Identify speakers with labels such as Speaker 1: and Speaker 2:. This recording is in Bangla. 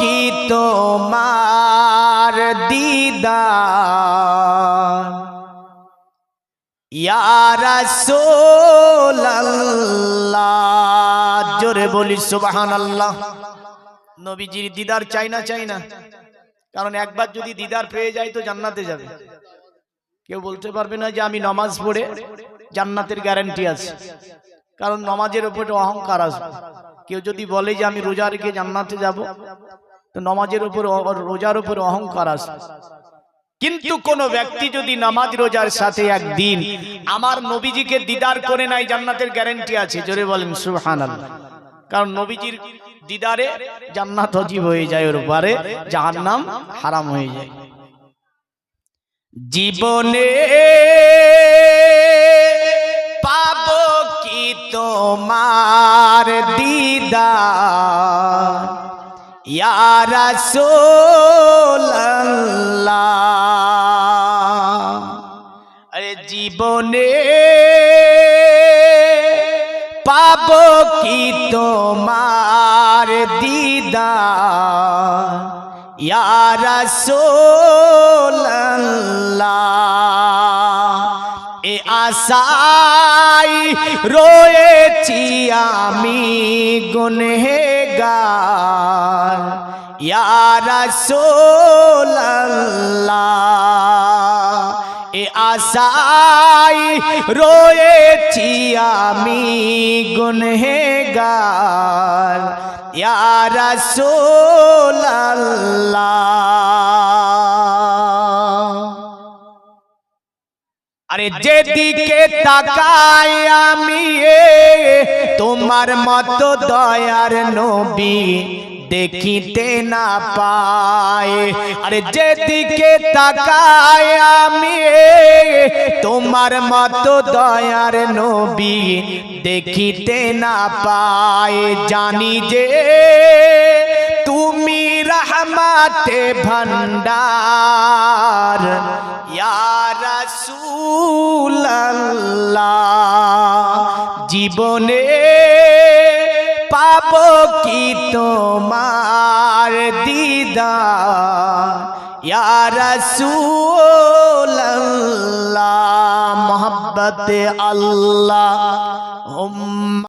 Speaker 1: কি তোমার দিদার? জোরে বলি সুবাহান আল্লাহ নবীজির দিদার চাই না চাই না। কারণ একবার যদি দিদার পেয়ে যায় তো জান্নাতে যাবে। কেউ বলতে পারবে না যে আমি নমাজ পড়ে জান্নাতের গ্যারান্টি আছে। কারণ নমাজের উপরে অহংকার আসবে কেউ যদি বলে যে আমি রোজা রেখে জান্নাতে যাব তো নমাজের উপর রোজার উপর অহংকার আসবে কিন্তু কোন ব্যক্তি যদি নামাজ রোজার সাথে একদিন আমার নবীজিকে দিদার করে নাই জান্নাতের গ্যারান্টি আছে। জোরে বলেন, সুবহানাল্লাহ। কারণ নবীজির দিদারে জান্নাত অজীব হয়ে যায়, ওর উপরে নাম হারাম হয়ে যায়। জীবনে পাব কি তোমার ইয়ারা আরে জীবনে পাব কি তোমার দিদার? ইয়ারা এ আশাই রয়েছি আমি গুনহেগার। ইয়ারা এ আশাই রয়েছি আমি গুনহেগার। ইয়ারা আরে যেদিকে তাকাই আমি তোমার মতো দয়ার নবী দেখিতে না পায়। আরে যেদিকে তাকাই আমি তোমার মতো দয়ার নবী দেখিতে না পায়। জানি যে তুমি রহমাতে ভণ্ডার। রাসূলুল্লাহ জীবনে পাব কি তোমার দিদা রাসূলুল্লাহ মোহব্বতে আল্লাহ